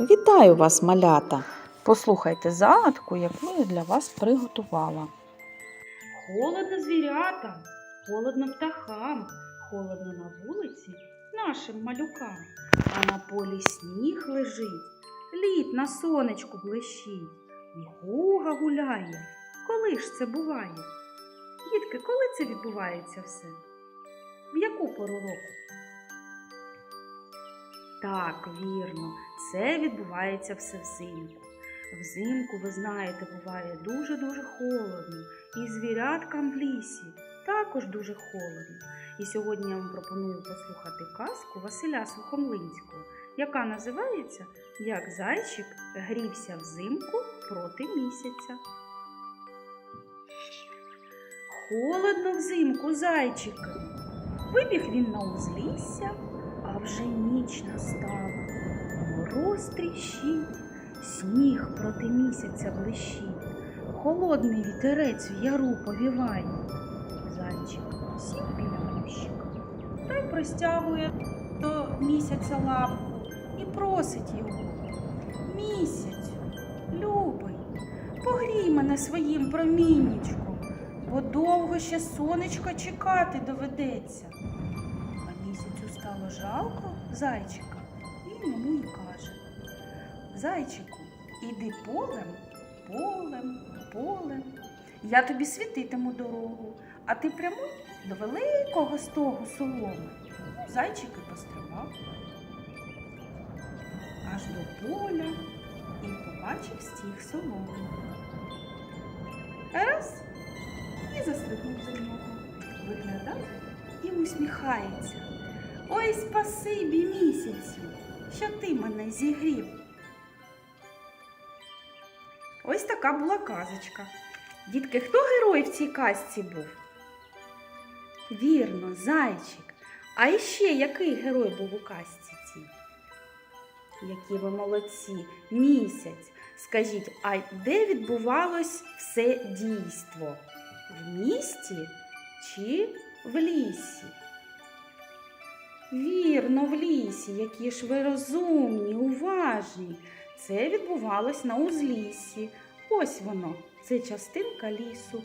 Вітаю вас, малята! Послухайте загадку, яку я для вас приготувала. Холодно звірятам, холодно птахам, холодно на вулиці нашим малюкам. А на полі сніг лежить, лід на сонечку блищить, і гуга гуляє. Коли ж це буває? Дітки, коли це відбувається все? В яку пору року? Так, вірно, це відбувається все взимку. Взимку, ви знаєте, буває дуже-дуже холодно, і звіряткам в лісі також дуже холодно. І сьогодні я вам пропоную послухати казку Василя Сухомлинського, яка називається Як зайчик грівся взимку проти місяця. Холодно взимку зайчика. Вибіг він на узлісся, а вже ніч настала. Мороз тріщить, сніг проти місяця блищить, холодний вітерець в яру повіває. Зайчик сів біля кущика та й простягує до місяця лапку і просить його. Місяць, любий, погрій мене своїм проміннячком, бо довго ще сонечко чекати доведеться. А місяцю стало жалко зайчика, йому і каже. Зайчику, іди полем, полем, полем. Я тобі світитиму дорогу, а ти прямуй до великого стогу соломи. Ну, Зайчик і пострибав. Аж до поля і побачив стіг соломи. Раз і застрибнув за нього. Виглядав і усміхається. Ой, спасибі місяцю, що ти мене зігрів. Ось така була казочка. Дітки, хто герой в цій казці був? Вірно, зайчик. А іще який герой був у казці цій? Які ви молодці, місяць. Скажіть, а де відбувалось все дійство? В місті чи в лісі? Вірно, в лісі, які ж ви розумні, уважні. Це відбувалось на узліссі. Ось воно, це частинка лісу.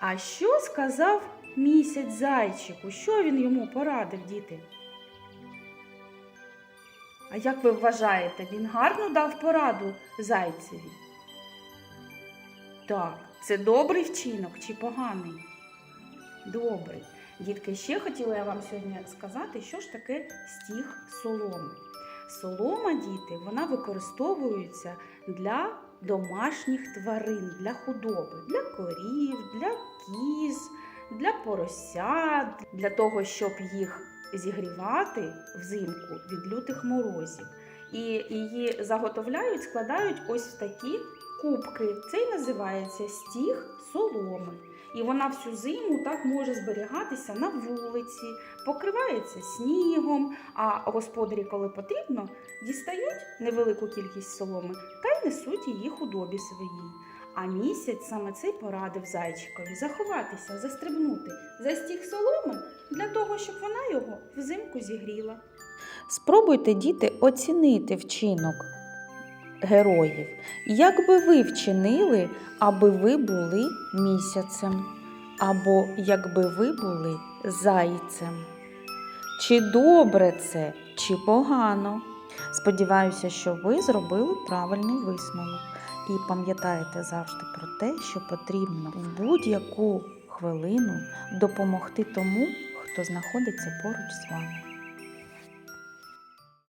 А що сказав місяць зайчику? Що він йому порадив, діти? А як ви вважаєте, він гарно дав пораду зайцеві? Так, це добрий вчинок чи поганий? Добрий. Дітки, ще хотіла я вам сьогодні сказати, що ж таке стіг соломи. Солома, діти, вона використовується для домашніх тварин, для худоби, для корів, для кіз, для поросят, для того, щоб їх зігрівати взимку від лютих морозів. І її заготовляють, складають ось в такі кубки. Це й називається стіг соломи. І вона всю зиму так може зберігатися на вулиці, покривається снігом, а господарі, коли потрібно, дістають невелику кількість соломи та й несуть її худобі своїй. А місяць саме цей порадив зайчикові заховатися, застрибнути за стіг соломи для того, щоб вона його взимку зігріла. Спробуйте, діти, оцінити вчинок героїв. Як би ви вчинили, аби ви були місяцем, або якби ви були зайцем? Чи добре це, чи погано? Сподіваюся, що ви зробили правильний висновок. І пам'ятайте завжди про те, що потрібно в будь-яку хвилину допомогти тому, хто знаходиться поруч з вами.